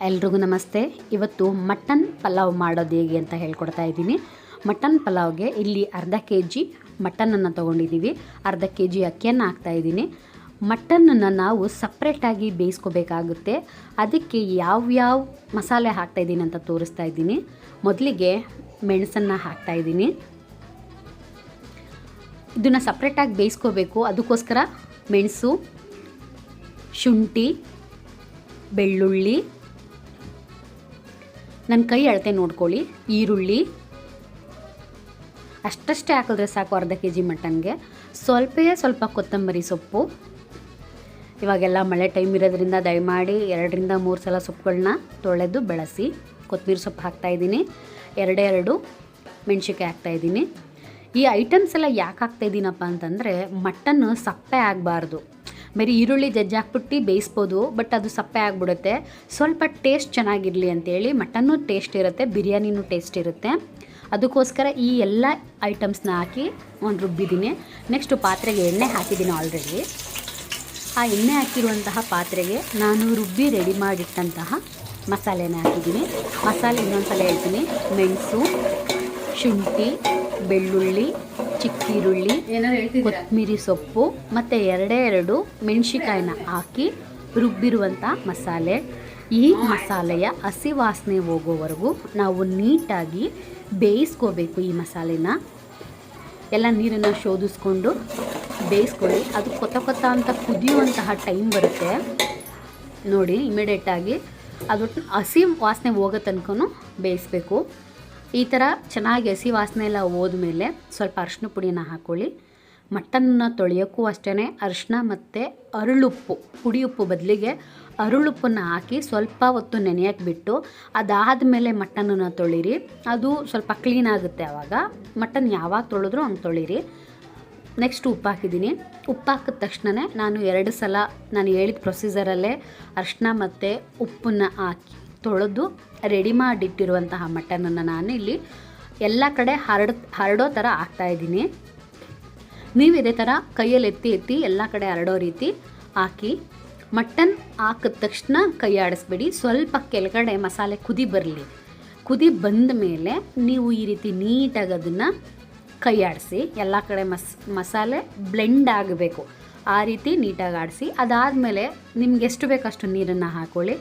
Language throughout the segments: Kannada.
ಎಲ್ರಿಗೂ ನಮಸ್ತೆ. ಇವತ್ತು ಮಟನ್ ಪಲಾವ್ ಮಾಡೋದು ಹೇಗೆ ಅಂತ ಹೇಳ್ಕೊಡ್ತಾ ಇದ್ದೀನಿ. ಮಟನ್ ಪಲಾವ್ಗೆ ಇಲ್ಲಿ ಅರ್ಧ ಕೆ ಜಿ ಮಟನನ್ನು ತೊಗೊಂಡಿದ್ದೀವಿ. ಅರ್ಧ ಕೆ ಜಿ ಅಕ್ಕಿಯನ್ನು ಹಾಕ್ತಾಯಿದ್ದೀನಿ ಮಟನನ್ನು ನಾವು ಸಪ್ರೇಟಾಗಿ ಬೇಯಿಸ್ಕೋಬೇಕಾಗುತ್ತೆ. ಅದಕ್ಕೆ ಯಾವ್ಯಾವ ಮಸಾಲೆ ಹಾಕ್ತಾಯಿದ್ದೀನಿ ಅಂತ ತೋರಿಸ್ತಾ ಇದ್ದೀನಿ. ಮೊದಲಿಗೆ ಮೆಣಸನ್ನು ಹಾಕ್ತಾಯಿದ್ದೀನಿ ಇದನ್ನು ಸಪ್ರೇಟಾಗಿ ಬೇಯಿಸ್ಕೋಬೇಕು. ಅದಕ್ಕೋಸ್ಕರ ಮೆಣಸು, ಶುಂಠಿ, ಬೆಳ್ಳುಳ್ಳಿ ನನ್ನ ಕೈ ಅಳತೆ ನೋಡ್ಕೊಳ್ಳಿ. ಈರುಳ್ಳಿ. ಅಷ್ಟಷ್ಟೇ ಹಾಕಿದ್ರೆ ಸಾಕು ಅರ್ಧ ಕೆ ಜಿ ಮಟನ್ಗೆ. ಸ್ವಲ್ಪವೇ ಸ್ವಲ್ಪ ಕೊತ್ತಂಬರಿ ಸೊಪ್ಪು. ಇವಾಗೆಲ್ಲ ಮಳೆ ಟೈಮ್ ಇರೋದ್ರಿಂದ ದಯಮಾಡಿ ಎರಡರಿಂದ ಮೂರು ಸಲ ಸೊಪ್ಪುಗಳನ್ನ ತೊಳೆದು ಬೆಳೆಸಿ. ಕೊತ್ತಂಬರಿ ಸೊಪ್ಪು ಹಾಕ್ತಾಯಿದ್ದೀನಿ ಎರಡೆರಡು ಮೆಣಸಿಕಾಯಿ ಹಾಕ್ತಾಯಿದ್ದೀನಿ ಈ ಐಟಮ್ಸ್ ಎಲ್ಲ ಯಾಕೆ ಹಾಕ್ತಾಯಿದ್ದೀನಪ್ಪ ಅಂತಂದರೆ ಮಟನ್ನು ಸಪ್ಪೆ ಆಗಬಾರ್ದು. ಬರೀ ಈರುಳ್ಳಿ ಜಜ್ಜಿ ಹಾಕ್ಬಿಟ್ಟು ಬೇಯಿಸ್ಬೋದು ಬಟ್ ಅದು ಸಪ್ಪೆ ಆಗಿಬಿಡುತ್ತೆ. ಸ್ವಲ್ಪ ಟೇಸ್ಟ್ ಚೆನ್ನಾಗಿರಲಿ ಅಂತೇಳಿ ಮಟನ್ನು ಟೇಸ್ಟ್ ಇರುತ್ತೆ, ಬಿರಿಯಾನಿನೂ ಟೇಸ್ಟ್ ಇರುತ್ತೆ. ಅದಕ್ಕೋಸ್ಕರ ಈ ಎಲ್ಲ ಐಟಮ್ಸ್ನ ಹಾಕಿ ಒಂದು ರುಬ್ಬಿದ್ದೀನಿ. ನೆಕ್ಸ್ಟು ಪಾತ್ರೆಗೆ ಎಣ್ಣೆ ಹಾಕಿದ್ದೀನಿ ಆಲ್ರೆಡಿ ಆ ಎಣ್ಣೆ ಹಾಕಿರುವಂತಹ ಪಾತ್ರೆಗೆ ನಾನು ರುಬ್ಬಿ ರೆಡಿ ಮಾಡಿಟ್ಟಂತಹ ಮಸಾಲೆನ ಹಾಕಿದ್ದೀನಿ. ಮಸಾಲೆ ಇನ್ನೊಂದು ಸಲ ಹೇಳ್ತೀನಿ. ಮೆಣಸು, ಶುಂಠಿ, ಬೆಳ್ಳುಳ್ಳಿ ಚಿಕ್ಕ ಈರುಳ್ಳಿ ಕೊತ್ತಂಬರಿ ಸೊಪ್ಪು ಮತ್ತು ಎರಡೇ ಎರಡು ಮೆಣಸಿಕಾಯಿನ ಹಾಕಿ ರುಬ್ಬಿರುವಂಥ ಮಸಾಲೆ. ಈ ಮಸಾಲೆಯ ಹಸಿ ವಾಸನೆ ಹೋಗೋವರೆಗೂ ನಾವು ನೀಟಾಗಿ ಬೇಯಿಸ್ಕೋಬೇಕು ಈ ಮಸಾಲೆನ. ಎಲ್ಲ ನೀರನ್ನು ಶೋಧಿಸ್ಕೊಂಡು ಬೇಯಿಸ್ಕೊಳ್ಳಿ. ಅದು ಕೊತ್ತ ಕೊತ್ತ ಅಂತ ಕುದಿಯುವಂತಹ ಟೈಮ್ ಬರುತ್ತೆ. ನೋಡಿ ಇಮಿಡಿಯೇಟಾಗಿ ಅದು ಹಸಿ ವಾಸನೆ ಹೋಗೋ ತನಕ ಬೇಯಿಸ್ಬೇಕು. ಈ ಥರ ಚೆನ್ನಾಗಿ ಹಸಿ ವಾಸನೆ ಎಲ್ಲ ಹೋದ್ಮೇಲೆ ಸ್ವಲ್ಪ ಅರಿಶಿನ ಪುಡಿನ ಹಾಕ್ಕೊಳ್ಳಿ ಮಟನ್ನ ತೊಳೆಯೋಕ್ಕೂ ಅಷ್ಟೇ ಅರಿಶಿನ ಮತ್ತು ಅರಳುಪ್ಪು ಪುಡಿ ಉಪ್ಪು ಬದಲಿಗೆ ಅರಳುಪ್ಪನ್ನು ಹಾಕಿ ಸ್ವಲ್ಪ ಹೊತ್ತು ನೆನೆಯಕ್ಕೆ ಬಿಟ್ಟು ಅದಾದ ಮೇಲೆ ಮಟನನ್ನು ತೊಳಿರಿ. ಅದು ಸ್ವಲ್ಪ ಕ್ಲೀನ್ ಆಗುತ್ತೆ ಆವಾಗ ಮಟನ್ ಯಾವಾಗ ತೊಳೆದ್ರೂ ಹಂಗೆ ತೊಳಿರಿ. ನೆಕ್ಸ್ಟ್ ಉಪ್ಪು ಹಾಕಿದ್ದೀನಿ ಉಪ್ಪು ಹಾಕಿದ ತಕ್ಷಣವೇ ನಾನು ಎರಡು ಸಲ ನಾನು ಹೇಳಿದ ಪ್ರೊಸೀಜರಲ್ಲೇ ಅರಿಶಿನ ಮತ್ತು ಉಪ್ಪನ್ನು ಹಾಕಿ ತೊಳೆದು ರೆಡಿ ಮಾಡಿಟ್ಟಿರುವಂತಹ ಮಟನನ್ನು ನಾನು ಇಲ್ಲಿ ಎಲ್ಲ ಕಡೆ ಹರಡ್, ಹರಡೋ ಥರ ಹಾಕ್ತಾಯಿದ್ದೀನಿ ನೀವು ಇದೇ ಥರ ಕೈಯಲ್ಲಿ ಎತ್ತಿ ಎತ್ತಿ ಎಲ್ಲ ಕಡೆ ಹರಡೋ ರೀತಿ ಹಾಕಿ ಮಟನ್ ಹಾಕಿದ ತಕ್ಷಣ ಕೈ ಆಡಿಸ್ಬೇಡಿ. ಸ್ವಲ್ಪ ಕೆಳಗಡೆ ಮಸಾಲೆ ಕುದಿ ಬರಲಿ. ಕುದಿ ಬಂದ ಮೇಲೆ ನೀವು ಈ ರೀತಿ ನೀಟಾಗಿ ಅದನ್ನು ಕೈ ಆಡಿಸಿ, ಎಲ್ಲ ಕಡೆ ಮಸ್, ಮಸಾಲೆ ಬ್ಲೆಂಡ್ ಆಗಬೇಕು. ಆ ರೀತಿ ನೀಟಾಗಿ ಆಡಿಸಿ, ಅದಾದಮೇಲೆ ನಿಮ್ಗೆ ಎಷ್ಟು ಬೇಕಷ್ಟು ನೀರನ್ನು ಹಾಕ್ಕೊಳ್ಳಿ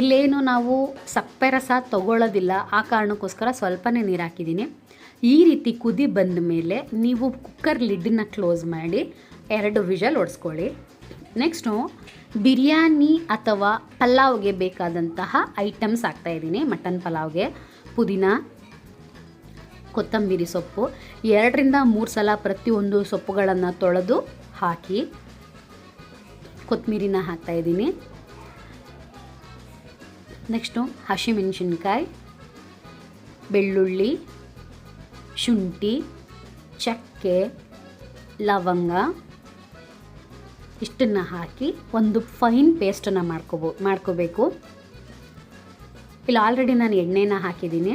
ಇಲ್ಲೇನು ನಾವು ಸಪ್ಪೆ ರಸ ತಗೊಳ್ಳೋದಿಲ್ಲ. ಆ ಕಾರಣಕ್ಕೋಸ್ಕರ ಸ್ವಲ್ಪನೇ ನೀರು ಹಾಕಿದ್ದೀನಿ ಈ ರೀತಿ ಕುದಿ ಬಂದ ಮೇಲೆ ನೀವು ಕುಕ್ಕರ್ ಲಿಡ್ಡನ್ನ ಕ್ಲೋಸ್ ಮಾಡಿ ಎರಡು ವಿಷಲ್ ಒಡಿಸ್ಕೊಳ್ಳಿ. ನೆಕ್ಸ್ಟು ಬಿರಿಯಾನಿ ಅಥವಾ ಪಲಾವ್ಗೆ ಬೇಕಾದಂತಹ ಐಟಮ್ಸ್ ಹಾಕ್ತಾಯಿದ್ದೀನಿ ಮಟನ್ ಪಲಾವ್ಗೆ, ಪುದೀನ, ಕೊತ್ತಂಬರಿ ಸೊಪ್ಪು. ಎರಡರಿಂದ ಮೂರು ಸಲ ಪ್ರತಿಯೊಂದು ಸೊಪ್ಪುಗಳನ್ನು ತೊಳೆದು ಹಾಕಿ ಕೊತ್ತಂಬರಿನ ಹಾಕ್ತಾಯಿದ್ದೀನಿ ನೆಕ್ಸ್ಟು ಹಸಿಮೆಣಸಿನ್ಕಾಯಿ, ಬೆಳ್ಳುಳ್ಳಿ, ಶುಂಠಿ, ಚಕ್ಕೆ, ಲವಂಗ, ಇಷ್ಟನ್ನು ಹಾಕಿ ಒಂದು ಫೈನ್ ಪೇಸ್ಟನ್ನು ಮಾಡ್ಕೋಬೋ, ಮಾಡ್ಕೋಬೇಕು. ಇಲ್ಲಿ, ಆಲ್ರೆಡಿ ನಾನು ಎಣ್ಣೆನ ಹಾಕಿದ್ದೀನಿ.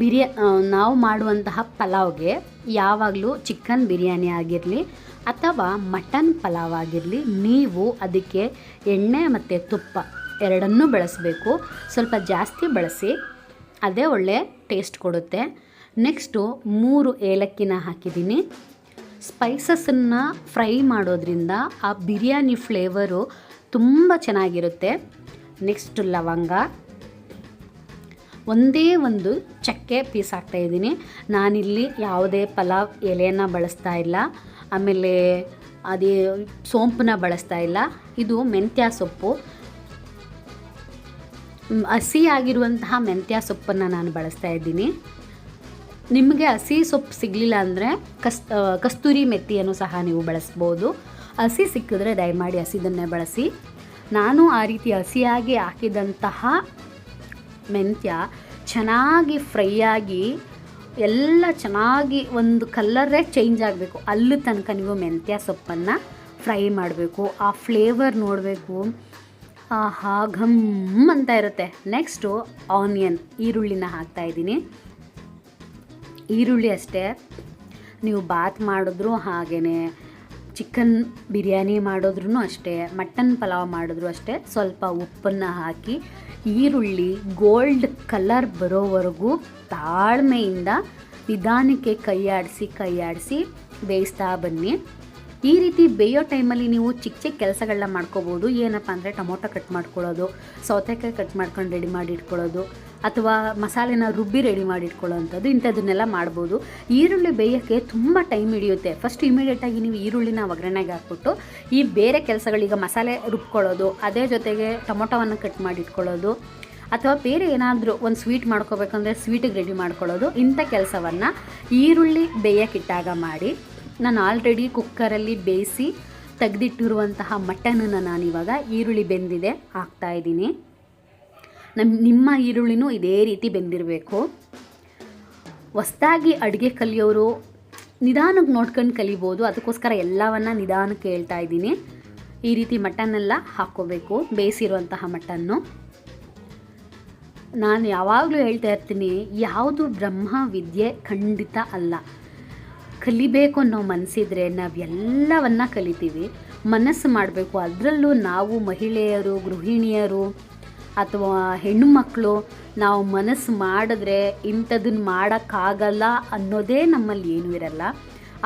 ಬಿರಿಯಾ ನಾವು ಮಾಡುವಂತಹ ಪಲಾವ್ಗೆ ಯಾವಾಗಲೂ ಚಿಕನ್ ಬಿರಿಯಾನಿ ಆಗಿರಲಿ ಅಥವಾ ಮಟನ್ ಪಲಾವ್ ಆಗಿರಲಿ, ನೀವು ಅದಕ್ಕೆ ಎಣ್ಣೆ ಮತ್ತು ತುಪ್ಪ ಎರಡನ್ನೂ ಬಳಸಬೇಕು. ಸ್ವಲ್ಪ ಜಾಸ್ತಿ ಬಳಸಿ, ಅದೇ ಒಳ್ಳೆ ಟೇಸ್ಟ್ ಕೊಡುತ್ತೆ. ನೆಕ್ಸ್ಟು ಮೂರು ಏಲಕ್ಕಿನ ಹಾಕಿದ್ದೀನಿ. ಸ್ಪೈಸಸನ್ನು ಫ್ರೈ ಮಾಡೋದ್ರಿಂದ ಆ ಬಿರಿಯಾನಿ ಫ್ಲೇವರು ತುಂಬ ಚೆನ್ನಾಗಿರುತ್ತೆ. ನೆಕ್ಸ್ಟ್ ಲವಂಗ. ಒಂದೇ ಒಂದು ಚಕ್ಕೆ ಪೀಸ್ ಹಾಕ್ತಾಯಿದ್ದೀನಿ ನಾನಿಲ್ಲಿ ಯಾವುದೇ ಪಲಾವ್ ಎಲೆಯನ್ನು ಬಳಸ್ತಾ ಇಲ್ಲ. ಆಮೇಲೆ ಅದೇ ಸೋಂಪನ್ನ ಬಳಸ್ತಾ ಇಲ್ಲ. ಇದು ಮೆಂತ್ಯ ಸೊಪ್ಪು. ಹಸಿ ಆಗಿರುವಂತಹ ಮೆಂತ್ಯ ಸೊಪ್ಪನ್ನು ನಾನು ಬಳಸ್ತಾ ಇದ್ದೀನಿ. ನಿಮಗೆ ಹಸಿ ಸೊಪ್ಪು ಸಿಗಲಿಲ್ಲ ಅಂದರೆ ಕಸ್ ಕಸ್ತೂರಿ ಮೆತ್ತಿಯನ್ನು ಸಹ ನೀವು ಬಳಸ್ಬೋದು. ಹಸಿ ಸಿಕ್ಕಿದ್ರೆ ದಯಮಾಡಿ ಹಸಿದನ್ನೇ ಬಳಸಿ. ನಾನು ಆ ರೀತಿ ಹಸಿಯಾಗಿ ಹಾಕಿದಂತಹ ಮೆಂತ್ಯ ಚೆನ್ನಾಗಿ ಫ್ರೈ ಆಗಿ ಎಲ್ಲ ಚೆನ್ನಾಗಿ ಒಂದು ಕಲ್ಲರೇ ಚೇಂಜ್ ಆಗಬೇಕು. ಅಲ್ಲಿ ತನಕ ನೀವು ಮೆಂತ್ಯ ಸೊಪ್ಪನ್ನು ಫ್ರೈ ಮಾಡಬೇಕು. ಆ ಫ್ಲೇವರ್ ನೋಡಬೇಕು. ಆಹಾ, ಘಮ್ ಅಂತ ಇರುತ್ತೆ. ನೆಕ್ಸ್ಟು ಆನಿಯನ್ ಈರುಳ್ಳಿನ ಹಾಕ್ತಾಯಿದ್ದೀನಿ ಈರುಳ್ಳಿ ಅಷ್ಟೇ. ನೀವು ಬಾತ್ ಮಾಡಿದ್ರು ಹಾಗೇ ಚಿಕನ್ ಬಿರಿಯಾನಿ ಮಾಡಿದ್ರೂ ಅಷ್ಟೇ. ಮಟನ್ ಪಲಾವ್ ಮಾಡಿದ್ರು ಅಷ್ಟೇ. ಸ್ವಲ್ಪ ಉಪ್ಪನ್ನು ಹಾಕಿ, ಈರುಳ್ಳಿ ಗೋಲ್ಡ್ ಕಲರ್ ಬರೋವರೆಗೂ ತಾಳ್ಮೆಯಿಂದ ನಿಧಾನಕ್ಕೆ ಕೈಯಾಡಿಸಿ ಕೈಯಾಡಿಸಿ ಬೇಯಿಸ್ತಾ ಬನ್ನಿ. ಈ ರೀತಿ ಬೇಯೋ ಟೈಮಲ್ಲಿ ನೀವು ಚಿಕ್ಕ ಚಿಕ್ಕ ಕೆಲಸಗಳನ್ನ ಮಾಡ್ಕೋಬೋದು. ಏನಪ್ಪ ಅಂದರೆ ಟೊಮೊಟೊ ಕಟ್ ಮಾಡ್ಕೊಳ್ಳೋದು, ಸೌತೆಕಾಯಿ ಕಟ್ ಮಾಡ್ಕೊಂಡು ರೆಡಿ ಮಾಡಿ ಇಟ್ಕೊಳ್ಳೋದು ಅಥವಾ ಮಸಾಲೆನ ರುಬ್ಬಿ ರೆಡಿ ಮಾಡಿ ಇಟ್ಕೊಳ್ಳೋವಂಥದ್ದು ಇಂಥದ್ದನ್ನೆಲ್ಲ ಮಾಡ್ಬೋದು. ಈರುಳ್ಳಿ ಬೇಯೋಕ್ಕೆ ತುಂಬ ಟೈಮ್ ಹಿಡಿಯುತ್ತೆ. ಫಸ್ಟ್ ಇಮಿಡಿಯೇಟಾಗಿ ನೀವು ಈರುಳ್ಳಿನ ಒಗ್ಗರಣೆಗೆ ಹಾಕ್ಬಿಟ್ಟು, ಈ ಬೇರೆ ಕೆಲಸಗಳೀಗ ಮಸಾಲೆ ರುಬ್ಕೊಳ್ಳೋದು, ಅದೇ ಜೊತೆಗೆ ಟೊಮೊಟೊವನ್ನು ಕಟ್ ಮಾಡಿ ಇಟ್ಕೊಳ್ಳೋದು ಅಥವಾ ಬೇರೆ ಏನಾದರೂ ಒಂದು ಸ್ವೀಟ್ ಮಾಡ್ಕೋಬೇಕಂದ್ರೆ ಸ್ವೀಟಿಗೆ ರೆಡಿ ಮಾಡ್ಕೊಳ್ಳೋದು, ಇಂಥ ಕೆಲಸವನ್ನು ಈರುಳ್ಳಿ ಬೇಯಕ್ಕಿಟ್ಟಾಗ ಮಾಡಿ. ನಾನು ಆಲ್ರೆಡಿ ಕುಕ್ಕರಲ್ಲಿ ಬೇಯಿಸಿ ತೆಗೆದಿಟ್ಟಿರುವಂತಹ ಮಟನನ್ನು ನಾನಿವಾಗ ಈರುಳ್ಳಿ ಬೆಂದಿದೆ ಹಾಕ್ತಾಯಿದ್ದೀನಿ ನಮ್ಮ ನಿಮ್ಮ ಈರುಳ್ಳಿನೂ ಇದೇ ರೀತಿ ಬೆಂದಿರಬೇಕು. ಹೊಸ್ದಾಗಿ ಅಡುಗೆ ಕಲಿಯೋರು ನಿಧಾನಕ್ಕೆ ನೋಡ್ಕೊಂಡು ಕಲಿಬೋದು, ಅದಕ್ಕೋಸ್ಕರ ಎಲ್ಲವನ್ನ ನಿಧಾನಕ್ಕೆ ಹೇಳ್ತಾ ಇದ್ದೀನಿ. ಈ ರೀತಿ ಮಟನ್ನೆಲ್ಲ ಹಾಕ್ಕೋಬೇಕು, ಬೇಯಿಸಿರುವಂತಹ ಮಟನ್ನು ನಾನು ಯಾವಾಗಲೂ ಹೇಳ್ತಾ ಇರ್ತೀನಿ, ಯಾವುದು ಬ್ರಹ್ಮ ವಿದ್ಯೆ ಖಂಡಿತ ಅಲ್ಲ. ಕಲಿಬೇಕು ಅನ್ನೋ ಮನಸ್ಸಿದ್ರೆ ಎಲ್ಲವನ್ನ ಕಲಿತೀವಿ. ಮನಸ್ಸು ಮಾಡಬೇಕು. ಅದರಲ್ಲೂ ನಾವು ಮಹಿಳೆಯರು, ಗೃಹಿಣಿಯರು ಅಥವಾ ಹೆಣ್ಣು ಮಕ್ಕಳು ನಾವು ಮನಸ್ಸು ಮಾಡಿದ್ರೆ ಇಂಥದನ್ನು ಮಾಡೋಕ್ಕಾಗಲ್ಲ ಅನ್ನೋದೇ ನಮ್ಮಲ್ಲಿ ಏನೂ ಇರಲ್ಲ.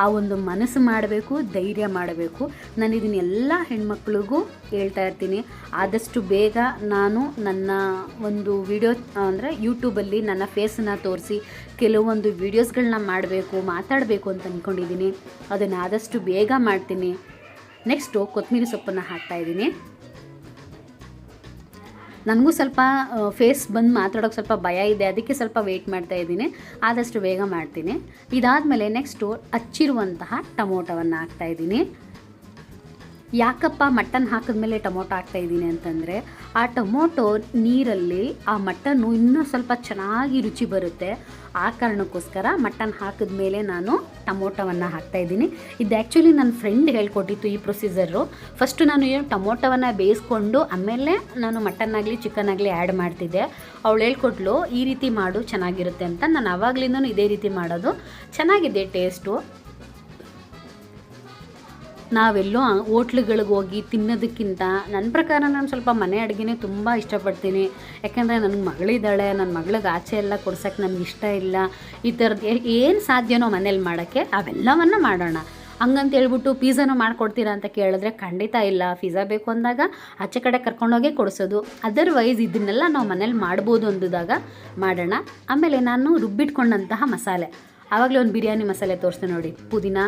ಆ ಒಂದು ಮನಸ್ಸು ಮಾಡಬೇಕು, ಧೈರ್ಯ ಮಾಡಬೇಕು. ನಾನು ಇದನ್ನೆಲ್ಲ ಹೆಣ್ಮಕ್ಳಿಗೂ ಹೇಳ್ತಾ ಇರ್ತೀನಿ. ಆದಷ್ಟು ಬೇಗ ನಾನು ನನ್ನ ಒಂದು ವಿಡಿಯೋ, ಅಂದರೆ ಯೂಟ್ಯೂಬಲ್ಲಿ ನನ್ನ ಫೇಸನ್ನು ತೋರಿಸಿ, ಕೆಲವೊಂದು ವೀಡಿಯೋಸ್ಗಳನ್ನ ಮಾಡಬೇಕು, ಮಾತಾಡಬೇಕು ಅಂತ ಅಂದ್ಕೊಂಡಿದ್ದೀನಿ ಅದನ್ನು ಆದಷ್ಟು ಬೇಗ ಮಾಡ್ತೀನಿ. ನೆಕ್ಸ್ಟು ಕೊತ್ತಂಬರಿ ಸೊಪ್ಪನ್ನು ಹಾಕ್ತಾಯಿದ್ದೀನಿ ನನಗೂ ಸ್ವಲ್ಪ ಫೇಸ್ ಬಂದು ಮಾತಾಡೋಕ್ಕೆ ಸ್ವಲ್ಪ ಭಯ ಇದೆ. ಅದಕ್ಕೆ ಸ್ವಲ್ಪ ವೆಯ್ಟ್ ಮಾಡ್ತಾ ಇದ್ದೀನಿ. ಆದಷ್ಟು ಬೇಗ ಮಾಡ್ತೀನಿ. ಇದಾದಮೇಲೆ ನೆಕ್ಸ್ಟು ಹಚ್ಚಿರುವಂತಹ ಟೊಮೊಟೊವನ್ನು ಹಾಕ್ತಾಯಿದ್ದೀನಿ ಯಾಕಪ್ಪ ಮಟನ್ ಹಾಕಿದ್ಮೇಲೆ ಟೊಮೊಟೊ ಹಾಕ್ತಾ ಇದ್ದೀನಿ ಅಂತಂದರೆ, ಆ ಟೊಮೊಟೊ ನೀರಲ್ಲಿ ಆ ಮಟನ್ನು ಇನ್ನೂ ಸ್ವಲ್ಪ ಚೆನ್ನಾಗಿ ರುಚಿ ಬರುತ್ತೆ. ಆ ಕಾರಣಕ್ಕೋಸ್ಕರ ಮಟನ್ ಹಾಕಿದ ಮೇಲೆ ನಾನು ಟೊಮೊಟೊವನ್ನು ಹಾಕ್ತಾಯಿದ್ದೀನಿ ಇದು ಆ್ಯಕ್ಚುಲಿ ನನ್ನ ಫ್ರೆಂಡ್ ಹೇಳ್ಕೊಟ್ಟಿತ್ತು ಈ ಪ್ರೊಸೀಜರು ಫಸ್ಟು ನಾನು ಏನು ಟೊಮೊಟೊವನ್ನು ಬೇಯಿಸ್ಕೊಂಡು ಆಮೇಲೆ ನಾನು ಮಟನ್ ಆಗಲಿ ಚಿಕನ್ ಆಗಲಿ ಆ್ಯಡ್ ಮಾಡ್ತಿದ್ದೆ. ಅವಳು ಹೇಳ್ಕೊಟ್ಲು, ಈ ರೀತಿ ಮಾಡು, ಚೆನ್ನಾಗಿರುತ್ತೆ ಅಂತ. ನಾನು ಆವಾಗಲಿಂದನೂ ಇದೇ ರೀತಿ ಮಾಡೋದು. ಚೆನ್ನಾಗಿದೆ ಟೇಸ್ಟು ನಾವೆಲ್ಲೋ ಹೋಟ್ಲುಗಳಿಗೆ ಹೋಗಿ ತಿನ್ನೋದಕ್ಕಿಂತ ನನ್ನ ಪ್ರಕಾರ ನಾನು ಸ್ವಲ್ಪ ಮನೆ ಅಡುಗೆನೇ ತುಂಬ ಇಷ್ಟಪಡ್ತೀನಿ. ಯಾಕೆಂದರೆ ನನ್ನ ಮಗಳಿದ್ದಾಳೆ ನನ್ನ ಮಗಳಿಗೆ ಆಚೆ ಎಲ್ಲ ಕೊಡ್ಸೋಕ್ಕೆ ನನಗೆ ಇಷ್ಟ ಇಲ್ಲ. ಈ ಥರದ್ದು ಏನು ಸಾಧ್ಯನೋ ಮನೇಲಿ ಮಾಡೋಕ್ಕೆ ಅವೆಲ್ಲವನ್ನು ಮಾಡೋಣ. ಹಂಗಂತ ಹೇಳ್ಬಿಟ್ಟು ಪಿಝಾನು ಮಾಡಿಕೊಡ್ತೀರಾ ಅಂತ ಕೇಳಿದ್ರೆ ಖಂಡಿತ ಇಲ್ಲ. ಪಿಝಾ ಬೇಕು ಅಂದಾಗ ಆಚೆ ಕಡೆ ಕರ್ಕೊಂಡೋಗೇ ಕೊಡಿಸೋದು. ಅದರ್ವೈಸ್ ಇದನ್ನೆಲ್ಲ ನಾವು ಮನೇಲಿ ಮಾಡ್ಬೋದು ಅಂದಿದಾಗ ಮಾಡೋಣ. ಆಮೇಲೆ ನಾನು ರುಬ್ಬಿಟ್ಕೊಂಡಂತಹ ಮಸಾಲೆ. ಆವಾಗಲೇ ಒಂದು ಬಿರಿಯಾನಿ ಮಸಾಲೆ ತೋರಿಸ್ತೇನೆ ನೋಡಿ. ಪುದೀನ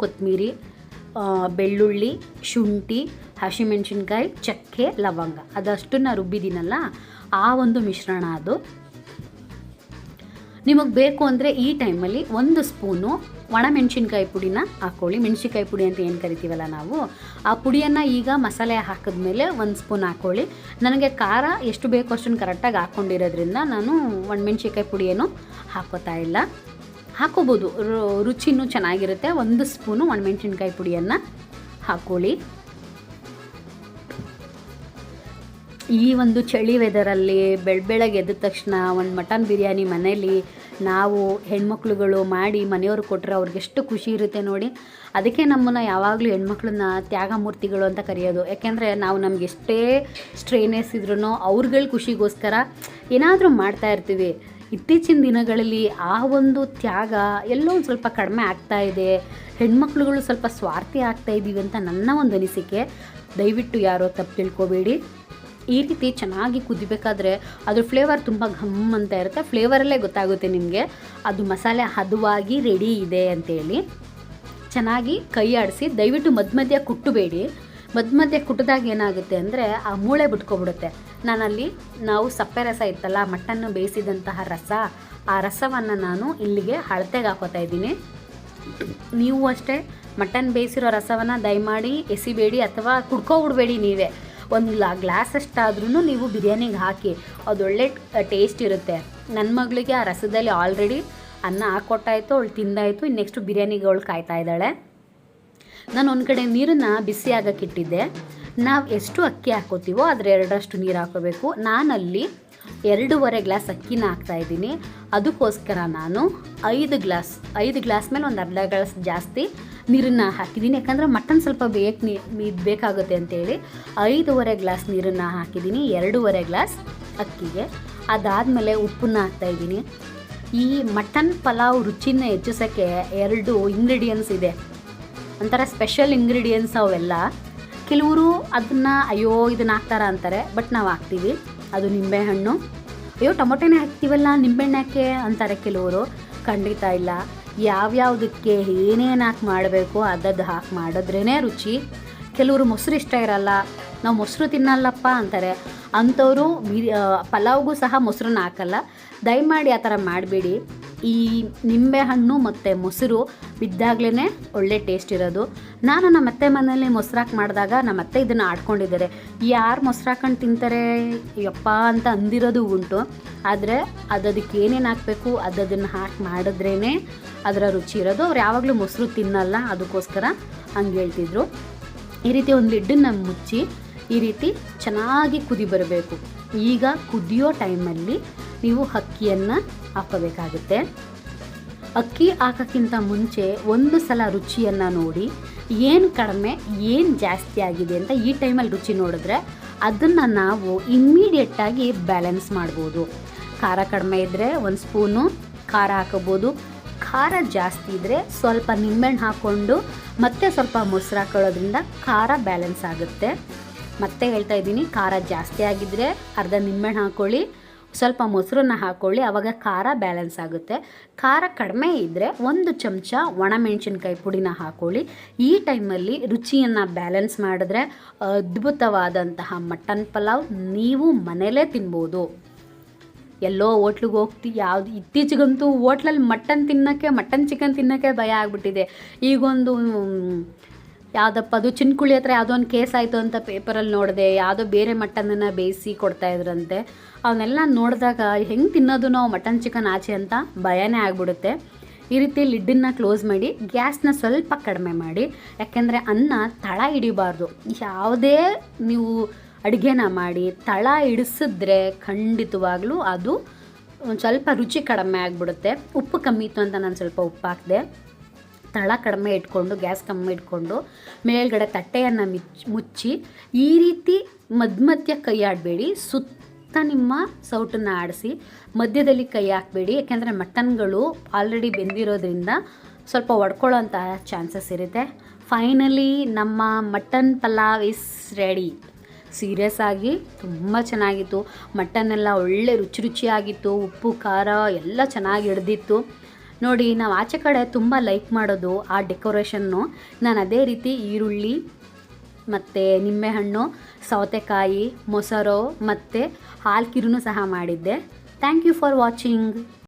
ಕೊತ್ತಂಬರಿ ಬೆಳ್ಳುಳ್ಳಿ, ಶುಂಠಿ, ಹಸಿಮೆಣ್ಸಿನ್ಕಾಯಿ, ಚಕ್ಕೆ, ಲವಂಗ. ಅದಷ್ಟನ್ನು ರುಬ್ಬಿದ್ದೀನಲ್ಲ, ಆ ಒಂದು ಮಿಶ್ರಣ ಅದು. ನಿಮಗೆ ಬೇಕು ಅಂದರೆ ಈ ಟೈಮಲ್ಲಿ ಒಂದು ಸ್ಪೂನು ಒಣಮೆಣ್ಸಿನ್ಕಾಯಿ ಪುಡಿನ ಹಾಕ್ಕೊಳ್ಳಿ ಮೆಣಸಿನ್ಕಾಯಿ ಪುಡಿ ಅಂತ ಏನು ಕರಿತೀವಲ್ಲ ನಾವು, ಆ ಪುಡಿಯನ್ನು ಈಗ ಮಸಾಲೆ ಹಾಕಿದ ಮೇಲೆ ಒಂದು ಸ್ಪೂನ್ ಹಾಕ್ಕೊಳ್ಳಿ ನನಗೆ ಖಾರ ಎಷ್ಟು ಬೇಕು ಅಷ್ಟನ್ನು ಕರೆಕ್ಟಾಗಿ ಹಾಕ್ಕೊಂಡಿರೋದ್ರಿಂದ ನಾನು ಒಣಮೆಣ್ಸಿನ್ಕಾಯಿ ಪುಡಿಯನ್ನು ಹಾಕೋತಾ ಇಲ್ಲ. ಹಾಕೋಬೋದು. ರುಚಿನೂ ಚೆನ್ನಾಗಿರುತ್ತೆ. ಒಂದು ಸ್ಪೂನು ಒಣಮೆಣ್ಸಿನ್ಕಾಯಿ ಪುಡಿಯನ್ನು ಹಾಕ್ಕೊಳ್ಳಿ ಈ ಒಂದು ಚಳಿ ವೆದರಲ್ಲಿ ಬೆಳಗ್ಗೆ ಎದ್ದ ತಕ್ಷಣ ಒಂದು ಮಟನ್ ಬಿರಿಯಾನಿ ಮನೇಲಿ ನಾವು ಹೆಣ್ಮಕ್ಳುಗಳು ಮಾಡಿ ಮನೆಯವ್ರಿಗೆ ಕೊಟ್ಟರೆ ಅವ್ರಿಗೆ ಎಷ್ಟು ಖುಷಿ ಇರುತ್ತೆ ನೋಡಿ. ಅದಕ್ಕೆ ನಮ್ಮನ್ನು ಯಾವಾಗಲೂ ಹೆಣ್ಮಕ್ಳನ್ನ ತ್ಯಾಗಮೂರ್ತಿಗಳು ಅಂತ ಕರೆಯೋದು. ಯಾಕೆಂದರೆ ನಾವು ನಮ್ಗೆ ಎಷ್ಟೇ ಸ್ಟ್ರೇನೆಸ್ ಇದ್ರೂ ಅವ್ರುಗಳ ಖುಷಿಗೋಸ್ಕರ ಏನಾದರೂ ಮಾಡ್ತಾ ಇರ್ತೀವಿ. ಇತ್ತೀಚಿನ ದಿನಗಳಲ್ಲಿ ಆ ಒಂದು ತ್ಯಾಗ ಎಲ್ಲೋ ಒಂದು ಸ್ವಲ್ಪ ಕಡಿಮೆ ಆಗ್ತಾ ಇದೆ. ಹೆಣ್ಮಕ್ಳುಗಳು ಸ್ವಲ್ಪ ಸ್ವಾರ್ಥಿ ಆಗ್ತಾ ಇದ್ದೀವಿ ಅಂತ ನನ್ನ ಒಂದು ಅನಿಸಿಕೆ. ದಯವಿಟ್ಟು ಯಾರೋ ತಪ್ಪು ತಿಳ್ಕೊಬೇಡಿ. ಈ ರೀತಿ ಚೆನ್ನಾಗಿ ಕುದಿಬೇಕಾದ್ರೆ ಅದ್ರ ಫ್ಲೇವರ್ ತುಂಬ ಘಮ್ ಅಂತ ಇರುತ್ತೆ. ಫ್ಲೇವರಲ್ಲೇ ಗೊತ್ತಾಗುತ್ತೆ ನಿಮಗೆ. ಅದು ಮಸಾಲೆ ಹದವಾಗಿ ರೆಡಿ ಇದೆ ಅಂತೇಳಿ. ಚೆನ್ನಾಗಿ ಕೈ ಆಡಿಸಿ, ದಯವಿಟ್ಟು ಮಧ್ಯ ಮಧ್ಯ ಕುಟ್ಟಬೇಡಿ. ಮಧ್ಯ ಮಧ್ಯ ಕುಟ್ಟಿದಾಗ ಏನಾಗುತ್ತೆ ಅಂದರೆ ಆ ಮೂಳೆ ಬಿಟ್ಕೊಬಿಡುತ್ತೆ. ನಾನಲ್ಲಿ ನಾವು ಸಪ್ಪೆ ರಸ ಇತ್ತಲ್ಲ ಮಟನ್ನು ಬೇಯಿಸಿದಂತಹ ರಸ, ಆ ರಸವನ್ನು ನಾನು ಇಲ್ಲಿಗೆ ಅಳತೆಗೆ ಹಾಕೋತಾ ಇದ್ದೀನಿ. ನೀವು ಅಷ್ಟೇ ಮಟನ್ ಬೇಯಿಸಿರೋ ರಸವನ್ನು ದಯಮಾಡಿ ಎಸಿಬೇಡಿ ಅಥವಾ ಕುಡ್ಕೊಬಿಡ್ಬೇಡಿ ನೀವೇ. ಒಂದು ಗ್ಲಾಸ್ ಅಷ್ಟಾದ್ರೂ ನೀವು ಬಿರಿಯಾನಿಗೆ ಹಾಕಿ, ಅದೊಳ್ಳೆ ಟೇಸ್ಟ್ ಇರುತ್ತೆ. ನನ್ನ ಮಗಳಿಗೆ ಆ ರಸದಲ್ಲಿ ಆಲ್ರೆಡಿ ಅನ್ನ ಹಾಕ್ಕೊಟ್ಟಾಯಿತು ಅವಳು ತಿಂದಾಯಿತು ಇನ್ನು ನೆಕ್ಸ್ಟು ಬಿರಿಯಾನಿಗೆ ಅವಳು ಕಾಯ್ತಾ ಇದ್ದಾಳೆ. ನಾನು ಒಂದು ಕಡೆ ನೀರನ್ನು ಬಿಸಿ ಇಟ್ಟಿದ್ದೆ. ನಾವು ಎಷ್ಟು ಅಕ್ಕಿ ಹಾಕೋತೀವೋ ಅದರ ಎರಡರಷ್ಟು ನೀರು ಹಾಕೋಬೇಕು. ನಾನಲ್ಲಿ ಎರಡೂವರೆ ಗ್ಲಾಸ್ ಅಕ್ಕಿನ ಹಾಕ್ತಾಯಿದ್ದೀನಿ ಅದಕ್ಕೋಸ್ಕರ ನಾನು ಐದು ಗ್ಲಾಸ್ ಐದು ಗ್ಲಾಸ್ ಮೇಲೆ ಒಂದು ಅರ್ಧ ಗ್ಲಾಸ್ ಜಾಸ್ತಿ ನೀರನ್ನು ಹಾಕಿದ್ದೀನಿ. ಯಾಕಂದರೆ ಮಟನ್ ಸ್ವಲ್ಪ ಬೇಕು ನೀ, ಇದು ಬೇಕಾಗುತ್ತೆ ಅಂತೇಳಿ ಐದೂವರೆ ಗ್ಲಾಸ್ ನೀರನ್ನು ಹಾಕಿದ್ದೀನಿ. ಎರಡೂವರೆ ಗ್ಲಾಸ್ ಅಕ್ಕಿಗೆ. ಅದಾದಮೇಲೆ ಉಪ್ಪನ್ನ ಹಾಕ್ತಾಯಿದ್ದೀನಿ ಈ ಮಟನ್ ಪಲಾವ್ ರುಚಿನ ಹೆಚ್ಚಿಸೋಕ್ಕೆ ಎರಡು ಇಂಗ್ರೀಡಿಯೆಂಟ್ಸ್ ಇದೆ. ಒಂಥರ ಸ್ಪೆಷಲ್ ಇಂಗ್ರೀಡಿಯೆಂಟ್ಸ್ ಅವೆಲ್ಲ. ಕೆಲವರು ಅದನ್ನ, ಅಯ್ಯೋ, ಇದನ್ನ ಹಾಕ್ತಾರ ಅಂತಾರೆ, ಬಟ್ ನಾವು ಹಾಕ್ತೀವಿ. ಅದು ನಿಂಬೆಹಣ್ಣು. ಅಯ್ಯೋ, ಟೊಮೊಟೊನೇ ಹಾಕ್ತೀವಲ್ಲ, ನಿಂಬೆಹಣ್ಣು ಯಾಕೆ ಅಂತಾರೆ ಕೆಲವರು. ಖಂಡಿತ ಇಲ್ಲ. ಯಾವ್ಯಾವುದಕ್ಕೆ ಏನೇನು ಹಾಕಿ ಮಾಡಬೇಕು ಅದದ್ದು ಹಾಕಿ ಮಾಡಿದ್ರೇ ರುಚಿ. ಕೆಲವರು ಮೊಸರು ಇಷ್ಟ ಇರಲ್ಲ. ನಾವು ಮೊಸರು ತಿನ್ನಲ್ಲಪ್ಪ ಅಂತಾರೆ. ಅಂಥವರು ಪಲಾವ್ಗೂ ಸಹ ಮೊಸರನ್ನ ಹಾಕಲ್ಲ. ದಯಮಾಡಿ ಆ ಥರ ಮಾಡಬೇಡಿ. ಈ ನಿಂಬೆ ಹಣ್ಣು ಮತ್ತು ಮೊಸರು ಬಿದ್ದಾಗ್ಲೇ ಒಳ್ಳೆ ಟೇಸ್ಟ್ ಇರೋದು. ನಾನು ನಮ್ಮ ಅತ್ತೆ ಮನೇಲಿ ಮೊಸರಾಕಿ ಮಾಡಿದಾಗ ನಮ್ಮ ಅತ್ತೆ ಇದನ್ನು ಆಡ್ಕೊಂಡಿದ್ದಾರೆ. ಯಾರು ಮೊಸ್ರು ಹಾಕೊಂಡು ತಿಂತಾರೆ? ಯಪ್ಪ ಅಂತ ಅಂದಿರೋದು ಉಂಟು. ಆದರೆ ಅದಕ್ಕೆ ಏನೇನು ಹಾಕಬೇಕು ಅದನ್ನು ಹಾಕಿ ಮಾಡಿದ್ರೇ ಅದರ ರುಚಿ ಇರೋದು. ಅವ್ರು ಯಾವಾಗಲೂ ಮೊಸರು ತಿನ್ನಲ್ಲ, ಅದಕ್ಕೋಸ್ಕರ ಹಂಗೆ ಹೇಳ್ತಿದ್ರು. ಈ ರೀತಿ ಒಂದು ಲಿಡ್ಡನ್ನು ಮುಚ್ಚಿ ಈ ರೀತಿ ಚೆನ್ನಾಗಿ ಕುದಿ ಬರಬೇಕು. ಈಗ ಕುದಿಯೋ ಟೈಮಲ್ಲಿ ನೀವು ಅಕ್ಕಿಯನ್ನು ಹಾಕಬೇಕಾಗುತ್ತೆ. ಅಕ್ಕಿ ಹಾಕೋಕ್ಕಿಂತ ಮುಂಚೆ ಒಂದು ಸಲ ರುಚಿಯನ್ನು ನೋಡಿ, ಏನು ಕಡಿಮೆ, ಏನು ಜಾಸ್ತಿ ಆಗಿದೆ ಅಂತ ಈ ಟೈಮಲ್ಲಿ ರುಚಿ ನೋಡಿದ್ರೆ ಅದನ್ನು ನಾವು ಇಮ್ಮಿಡಿಯೇಟಾಗಿ ಬ್ಯಾಲೆನ್ಸ್ ಮಾಡ್ಬೋದು. ಖಾರ ಕಡಿಮೆ ಇದ್ದರೆ ಒಂದು ಸ್ಪೂನು, ಖಾರ ಹಾಕೋಬೋದು. ಖಾರ ಜಾಸ್ತಿ ಇದ್ದರೆ ಸ್ವಲ್ಪ ನಿಂಬೆಹಣ್ಣು ಹಾಕ್ಕೊಂಡು ಮತ್ತೆ ಸ್ವಲ್ಪ ಮೊಸರು ಹಾಕೊಳ್ಳೋದ್ರಿಂದ ಖಾರ ಬ್ಯಾಲೆನ್ಸ್ ಆಗುತ್ತೆ. ಮತ್ತೆ ಹೇಳ್ತಾ ಇದ್ದೀನಿ, ಖಾರ ಜಾಸ್ತಿ ಆಗಿದ್ದರೆ ಅರ್ಧ ನಿಂಬೆಹಣ್ಣು ಹಾಕ್ಕೊಳ್ಳಿ ಸ್ವಲ್ಪ ಮೊಸರನ್ನ ಹಾಕ್ಕೊಳ್ಳಿ ಆವಾಗ ಖಾರ ಬ್ಯಾಲೆನ್ಸ್ ಆಗುತ್ತೆ. ಖಾರ ಕಡಿಮೆ ಇದ್ದರೆ ಒಂದು ಚಮಚ ಒಣಮೆಣಸಿನ್ಕಾಯಿ ಪುಡಿನ ಹಾಕ್ಕೊಳ್ಳಿ ಈ ಟೈಮಲ್ಲಿ ರುಚಿಯನ್ನು ಬ್ಯಾಲೆನ್ಸ್ ಮಾಡಿದ್ರೆ ಅದ್ಭುತವಾದಂತಹ ಮಟನ್ ಪಲಾವ್ ನೀವು ಮನೇಲೇ ತಿನ್ಬೋದು. ಎಲ್ಲೋ ಹೋಟ್ಲಿಗೆ ಹೋಗ್ತಿ, ಯಾವ್ದು ಇತ್ತೀಚೆಗಂತೂ ಹೋಟ್ಲಲ್ಲಿ ಮಟನ್ ತಿನ್ನೋಕ್ಕೆ, ಮಟನ್ ಚಿಕನ್ ತಿನ್ನೋಕ್ಕೆ ಭಯ ಆಗಿಬಿಟ್ಟಿದೆ. ಈಗೊಂದು ಯಾವುದಪ್ಪ ಅದು ಚಿನ್ಕುಳಿ ಹತ್ರ ಯಾವುದೋ ಒಂದು ಕೇಸ್ ಆಯಿತು ಅಂತ ಪೇಪರಲ್ಲಿ ನೋಡಿದೆ, ಯಾವುದೋ ಬೇರೆ ಮಟನನ್ನು ಬೇಯಿಸಿ ಕೊಡ್ತಾಯಿದ್ರಂತೆ ಅವನ್ನೆಲ್ಲ ನೋಡಿದಾಗ ಹೆಂಗೆ ತಿನ್ನೋದು ನಾವು ಮಟನ್ ಚಿಕನ್ ಆಚೆ ಅಂತ ಭಯನೇ ಆಗಿಬಿಡುತ್ತೆ. ಈ ರೀತಿ ಲಿಡ್ಡನ್ನು ಕ್ಲೋಸ್ ಮಾಡಿ, ಗ್ಯಾಸ್ನ ಸ್ವಲ್ಪ ಕಡಿಮೆ ಮಾಡಿ, ಯಾಕೆಂದರೆ ಅನ್ನ ತಳ ಹಿಡಿಬಾರ್ದು. ಯಾವುದೇ ನೀವು ಅಡುಗೆನ ಮಾಡಿ, ತಳ ಹಿಡಿಸಿದ್ರೆ ಖಂಡಿತವಾಗ್ಲೂ ಅದು ಸ್ವಲ್ಪ ರುಚಿ ಕಡಿಮೆ ಆಗಿಬಿಡುತ್ತೆ. ಉಪ್ಪು ಕಮ್ಮಿ ಇತ್ತು ಅಂತ ನಾನು ಸ್ವಲ್ಪ ಉಪ್ಪು ಹಾಕಿದೆ ತಳ ಕಡಿಮೆ ಇಟ್ಕೊಂಡು, ಗ್ಯಾಸ್ ಕಮ್ಮಿ ಇಟ್ಕೊಂಡು, ಮೇಲ್ಗಡೆ ತಟ್ಟೆಯನ್ನು ಮಿಚ್ಚಿ ಮುಚ್ಚಿ, ಈ ರೀತಿ ಮಧ್ಯ ಕೈ ಆಡಬೇಡಿ. ಸುತ್ತ ನಿಮ್ಮ ಸೌಟನ್ನು ಆಡಿಸಿ, ಮಧ್ಯದಲ್ಲಿ ಕೈ ಹಾಕಬೇಡಿ. ಯಾಕೆಂದರೆ ಮಟನ್ಗಳು ಆಲ್ರೆಡಿ ಬೆಂದಿರೋದ್ರಿಂದ ಸ್ವಲ್ಪ ಒಡ್ಕೊಳ್ಳೋಂಥ ಚಾನ್ಸಸ್ ಇರುತ್ತೆ. ಫೈನಲಿ ನಮ್ಮ mutton pulao is ready serious ಆಗಿ ತುಂಬ ಚೆನ್ನಾಗಿತ್ತು. ಮಟನ್ ಎಲ್ಲ ಒಳ್ಳೆ ರುಚಿ ರುಚಿಯಾಗಿತ್ತು. ಉಪ್ಪು, ಖಾರ ಎಲ್ಲ ಚೆನ್ನಾಗಿ ಹಿಡ್ದಿತ್ತು. ನೋಡಿ, ನಾವು ಆಚೆ ಕಡೆ ತುಂಬ ಲೈಕ್ ಮಾಡೋದು ಆ ಡೆಕೋರೇಷನ್ನು ನಾನು ಅದೇ ರೀತಿ ಈರುಳ್ಳಿ ಮತ್ತು ನಿಂಬೆಹಣ್ಣು, ಸೌತೆಕಾಯಿ, ಮೊಸರು ಮತ್ತು ಹಾಲು ಕಿರುನು ಸಹ ಮಾಡಿದ್ದೆ. Thank you for watching